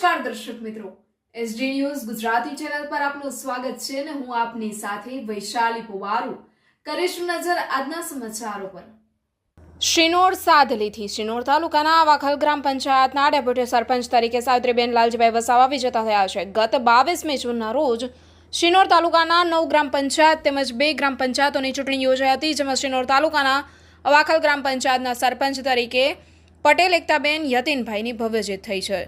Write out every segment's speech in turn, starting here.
નમસ્કાર દર્શક મિત્રો. એસડી ન્યૂઝ ગુજરાતી ચેનલ પર આપનું સ્વાગત છે અને હું આપની સાથે વૈશાલી પુવારુ. કરીશું નજર આજના સમાચારો પર. શિનોર સાધલીથી શિનોર તાલુકાના વાખલ ગ્રામ પંચાયતના ડેપ્યુટી સરપંચ તરીકે સાવિત્રીબેન લાલજીભાઈ વસાવા વિજેતા થયા છે. ગત બાવીસમી જૂનના રોજ શિનોર તાલુકાના નવ ગ્રામ પંચાયત તેમજ બે ગ્રામ પંચાયતોની ચૂંટણી યોજાઈ હતી, જેમાં શિનોર તાલુકાના અવાખલ ગ્રામ પંચાયતના સરપંચ તરીકે પટેલ એકતાબેન યતીનભાઈની ભવ્ય જીત થઈ છે.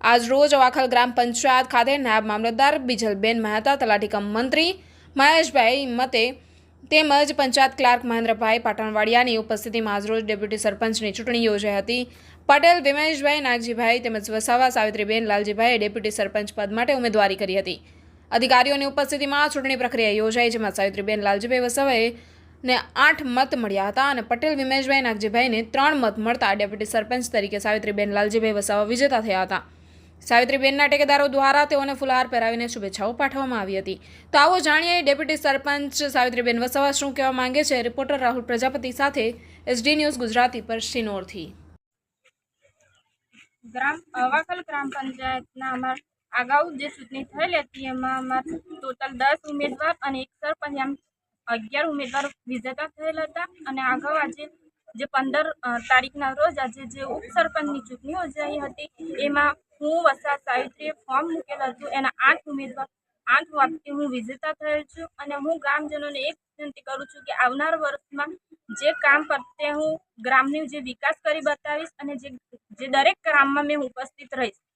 આજ રોજ અવાખલ ગ્રામ પંચાયત ખાતે નાયબ મામલતદાર બિજલબેન મહેતા તલાટીકમ મંત્રી મહેશભાઈ મતે તેમજ પંચાયત ક્લાર્ક મહેન્દ્રભાઈ પાટણવાડિયાની ઉપસ્થિતિમાં આજરોજ ડેપ્યુટી સરપંચની ચૂંટણી યોજાઈ હતી. પટેલ, વિમેશભાઈ, નાગજીભાઈ તેમજ વસાવા સાવિત્રીબેન લાલજીભાઈએ ડેપ્યુટી સરપંચ પદ માટે ઉમેદવારી કરી હતી. અધિકારીઓની ઉપસ્થિતિમાં ચૂંટણી પ્રક્રિયા યોજાઈ જેમાં સાવિત્રીબેન, લાલજીભાઈ વસાવાએ ને આઠ મત મળ્યા હતા અને પટેલ, વિમેશભાઈ, નાગજીભાઈને ત્રણ મત મળતા ડેપ્યુટી સરપંચ તરીકે સાવિત્રીબેન, લાલજીભાઈ વસાવા વિજેતા થયા હતા. સાવિત્રીબેનના ટેકેદારો દ્વારા તેઓને ફુલહાર પહેરાવીને શુભેચ્છાઓ પાઠવવામાં આવી હતી. તો આવો જાણીએ ડેપ્યુટી સરપંચ સાવિત્રીબેન વસવા શું કહેવા માંગે છે? રિપોર્ટર રાહુલ પ્રજાપતિ સાથે એસડી ન્યૂઝ ગુજરાતી પર શિનોરથી. ગ્રામ, અવાકલ ગ્રામ પંચાયતના અમાર અગાઉ જે ચૂંટણી થયેલી હતી, એમાં અમાર ટોટલ દસ ઉમેદવાર અને એક સરપંચ, એમ અગિયાર ઉમેદવાર વિજેતા થયેલા હતા. અને અગાઉ આજે જે પંદર તારીખના રોજ આજે જે ઉપસરપંચની ચૂંટણી યોજાઈ હતી, એમાં હું વસા સાવિત્રીએ ફોર્મ મૂકેલું હતું. એના આઠ ઉમેદવાર, આઠ વાપથી હું વિજેતા થયેલ છું અને હું ગ્રામજનોને એક વિનંતી કરું છું કે આવનાર વર્ષમાં જે કામ પ્રત્યે હું, ગ્રામની જે વિકાસ કરી બતાવીશ અને જે જે દરેક ગ્રામમાં મેં ઉપસ્થિત રહીશ.